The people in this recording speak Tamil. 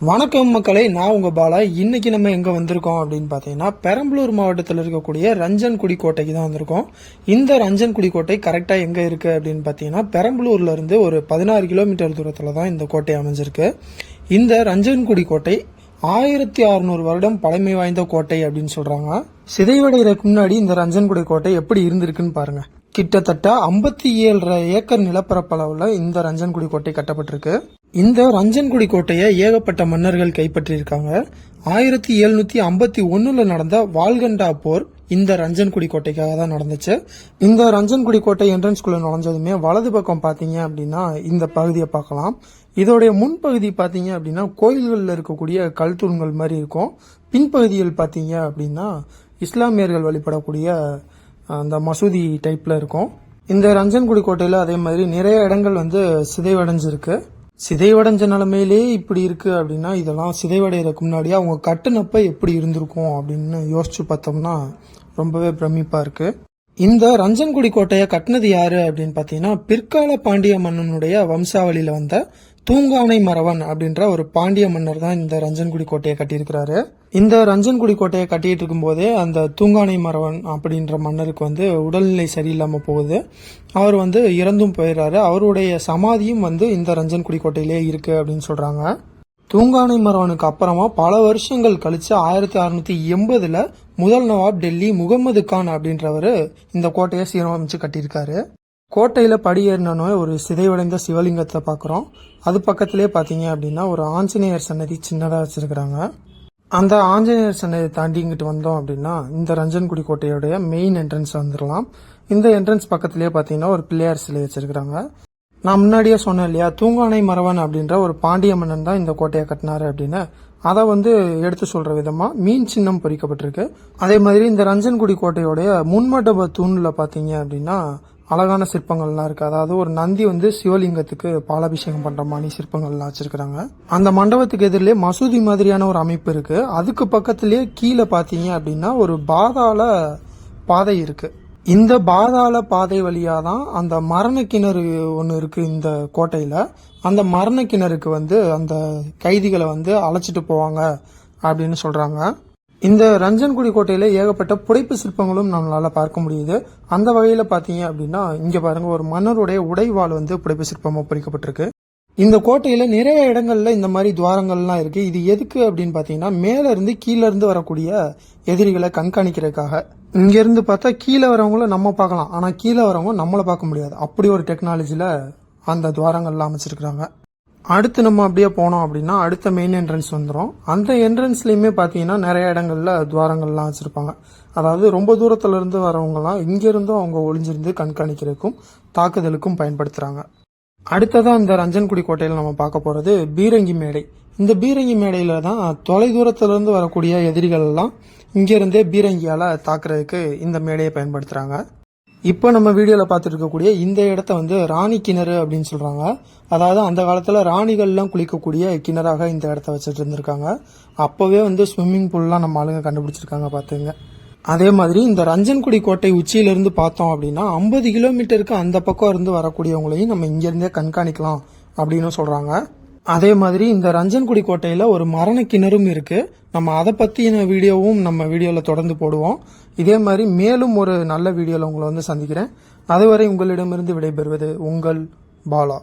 வணக்கம் மக்களே நான் உங்கள் பாலா. இன்னைக்கு நம்ம எங்கே வந்திருக்கோம் அப்படின்னு பார்த்தீங்கன்னா பெரம்பலூர் மாவட்டத்தில் இருக்கக்கூடிய ரஞ்சன்குடி கோட்டைக்கு தான் வந்திருக்கோம். இந்த ரஞ்சன்குடி கோட்டை கரெக்டாக எங்கே இருக்குது அப்படின்னு பார்த்தீங்கன்னா பெரம்பலூர்லேருந்து ஒரு பதினாறு கிலோமீட்டர் தூரத்தில் தான் இந்த கோட்டை அமைஞ்சிருக்கு. இந்த ரஞ்சன்குடி கோட்டை ஆயிரத்தி அறுநூறு வருடம் பழமை வாய்ந்த கோட்டை அப்படின்னு சொல்கிறாங்க சிதைவடைகிறதுக்கு முன்னாடி இந்த ரஞ்சன்குடி கோட்டை எப்படி இருந்திருக்குன்னு பாருங்கள் கிட்டத்தட்ட ஐம்பத்தி ஏழரை ஏக்கர் நிலப்பரப்பளவில் இந்த ரஞ்சன்குடி கோட்டை கட்டப்பட்டிருக்கு. இந்த ரஞ்சன்குடி கோட்டையை ஏகப்பட்ட மன்னர்கள் கைப்பற்றியிருக்காங்க. ஆயிரத்தி எழுநூத்தி ஐம்பத்தி ஒன்றில் நடந்த வால்கண்டா போர் இந்த ரஞ்சன்குடி கோட்டைக்காக தான் நடந்துச்சு. இந்த ரஞ்சன்குடி கோட்டை என்ட்ரன்ஸ்குள்ள நுழைஞ்சதுமே வலது பக்கம் பாத்தீங்க அப்படின்னா இந்த பகுதியை பார்க்கலாம். இதோடைய முன்பகுதி பாத்தீங்க அப்படின்னா கோயில்களில் இருக்கக்கூடிய கல் தூண்கள் மாதிரி இருக்கும். பின்பகுதியில் பாத்தீங்க அப்படின்னா இஸ்லாமியர்கள் வழிபடக்கூடிய அந்த மசூதி டைப்ல இருக்கும். இந்த ரஞ்சன்குடி கோட்டையில் அதே மாதிரி நிறைய இடங்கள் வந்து சிதைவடைஞ்சிருக்கு. சிதைவடைஞ்ச நிலமையிலே இப்படி இருக்கு அப்படின்னா இதெல்லாம் சிதைவடைகிறதுக்கு முன்னாடி அவங்க கட்டுனப்ப எப்படி இருந்திருக்கும் அப்படின்னு யோசிச்சு பார்த்தோம்னா ரொம்பவே பிரமிப்பா இருக்கு. இந்த ரஞ்சன்குடி கோட்டையை கட்டினது யாரு அப்படின்னு பார்த்தீங்கன்னா பிற்கால பாண்டிய மன்னனுடைய வம்சாவளியில வந்த தூங்கானை மறவன் அப்படின்ற ஒரு பாண்டிய மன்னர் தான் இந்த ரஞ்சன்குடி கோட்டையை கட்டியிருக்கிறாரு. இந்த ரஞ்சன்குடி கோட்டையை கட்டிட்டு இருக்கும்போதே அந்த தூங்கானை மறவன் அப்படின்ற மன்னருக்கு வந்து உடல்நிலை சரியில்லாமல் போகுது. அவர் வந்து இறந்தும் போயிடுறாரு அவருடைய சமாதியும் வந்து இந்த ரஞ்சன்குடி கோட்டையிலே இருக்கு அப்படின்னு சொல்றாங்க. தூங்கானை மரவனுக்கு அப்புறமா பல வருஷங்கள் கழிச்சு ஆயிரத்தி அறுநூத்தி எண்பதுல முதல் நவாப் டெல்லி முகமது கான் அப்படின்றவர் இந்த கோட்டையை சீரமைச்சு கட்டியிருக்காரு. கோட்டையில் படி ஒரு சிதைவடைந்த சிவலிங்கத்தை பார்க்குறோம். அது பக்கத்திலே பார்த்தீங்க அப்படின்னா ஒரு ஆஞ்சநேயர் சன்னதி சின்னதாக வச்சுருக்கிறாங்க. அந்த ஆஞ்சநேயர் சன்னதி தாண்டி இங்கிட்டு வந்தோம் அப்படின்னா இந்த ரஞ்சன்குடி கோட்டையுடைய மெயின் என்ட்ரன்ஸ் வந்துடலாம் இந்த என்ட்ரன்ஸ் பக்கத்திலே பார்த்தீங்கன்னா ஒரு பிள்ளையார் சிலை வச்சுருக்கிறாங்க. நான் முன்னாடியே சொன்னேன் இல்லையா தூங்கானை மறவன் அப்படின்ற ஒரு பாண்டிய மன்னன் தான் இந்த கோட்டையை கட்டினாரு அப்படின்னு. அதை வந்து எடுத்து சொல்ற விதமா மீன் சின்னம் பொறிக்கப்பட்டிருக்கு. அதே மாதிரி இந்த ரஞ்சன்குடி கோட்டையோடைய முன்மண்டப தூணில் பார்த்தீங்க அப்படின்னா அழகான சிற்பங்கள்லாம் இருக்கு. அதாவது ஒரு நந்தி வந்து சிவலிங்கத்துக்கு பாலாபிஷேகம் பண்ற மாதிரி சிற்பங்கள்லாம் வச்சிருக்காங்க அந்த மண்டபத்துக்கு எதிரிலே மசூதி மாதிரியான ஒரு அமைப்பு இருக்கு. அதுக்கு பக்கத்துலேயே கீழே பாத்தீங்க அப்படின்னா ஒரு பாதாள பாதை இருக்கு. இந்த பாதாள பாதை வழியா தான் அந்த மரண கிணறு ஒன்று இருக்கு இந்த கோட்டையில. அந்த மரண கிணறுக்கு வந்து அந்த கைதிகளை வந்து அழைச்சிட்டு போவாங்க அப்படின்னு சொல்றாங்க. இந்த ரஞ்சன்குடி கோட்டையில் ஏகப்பட்ட புடைப்பு சிற்பங்களும் நம்மளால் பார்க்க முடியுது. அந்த வகையில் பார்த்தீங்க அப்படின்னா இங்கே பாருங்கள் ஒரு மன்னருடைய உடைவாள் வந்து புடைப்பு சிற்பமாக பொறிக்கப்பட்டிருக்கு. இந்த கோட்டையில் நிறைய இடங்களில் இந்த மாதிரி துவாரங்கள்லாம் இருக்குது இது எதுக்கு அப்படின்னு பார்த்தீங்கன்னா மேலேருந்து கீழேருந்து வரக்கூடிய எதிரிகளை கண்காணிக்கிறதுக்காக. இங்கேருந்து பார்த்தா கீழே வரவங்கள நம்ம பார்க்கலாம். ஆனால் கீழே வரவங்க நம்மளை பார்க்க முடியாது. அப்படி ஒரு டெக்னாலஜியில் அந்த துவாரங்கள்லாம் அமைச்சிருக்கிறாங்க. அடுத்து நம்ம அப்படியே போனோம் அப்படின்னா அடுத்த மெயின் என்ட்ரன்ஸ் வந்துடும் அந்த என்ட்ரன்ஸ்லேயுமே பார்த்தீங்கன்னா நிறைய இடங்கள்ல துவாரங்கள்லாம் வச்சுருப்பாங்க. அதாவது ரொம்ப தூரத்துலேருந்து வரவங்கலாம் இங்கேருந்தும் அவங்க ஒளிஞ்சிருந்து கண்காணிக்கிறதுக்கும் தாக்குதலுக்கும் பயன்படுத்துகிறாங்க அடுத்ததாக இந்த ரஞ்சன்குடி கோட்டையில் நம்ம பார்க்க போகிறது பீரங்கி மேடை. இந்த பீரங்கி மேடையில் தான் தொலை தூரத்துலேருந்து வரக்கூடிய எதிரிகள் எல்லாம் இங்கேருந்தே பீரங்கியால் தாக்குறதுக்கு இந்த மேடையை பயன்படுத்துகிறாங்க இப்போ நம்ம வீடியோவில் பார்த்துட்டு இருக்கக்கூடிய இந்த இடத்த வந்து ராணி கிணறு அப்படின்னு சொல்கிறாங்க அதாவது அந்த காலத்தில் ராணிகள்லாம் குளிக்கக்கூடிய கிணறாக இந்த இடத்த வச்சுட்டு இருந்திருக்காங்க. அப்போவே வந்து ஸ்விம்மிங் பூல்லாம் நம்ம ஆளுங்க கண்டுபிடிச்சிருக்காங்க பார்த்துங்க அதே மாதிரி இந்த ரஞ்சன்குடி கோட்டை உச்சியிலிருந்து பார்த்தோம் அப்படின்னா ஐம்பது கிலோமீட்டருக்கு அந்த பக்கம் இருந்து வரக்கூடியவங்களையும் நம்ம இங்கேருந்தே கண்காணிக்கலாம் அப்படின்னு சொல்கிறாங்க அதே மாதிரி இந்த ரஞ்சன்குடி கோட்டையில் ஒரு மரண கிணறும் இருக்குது நம்ம அதை பற்றின வீடியோவும் நம்ம வீடியோவில் தொடர்ந்து போடுவோம். இதே மாதிரி மேலும் ஒரு நல்ல வீடியோவில் உங்களை வந்து சந்திக்கிறேன். அதுவரை உங்களிடமிருந்து விடைபெறுவது உங்கள் பாலா.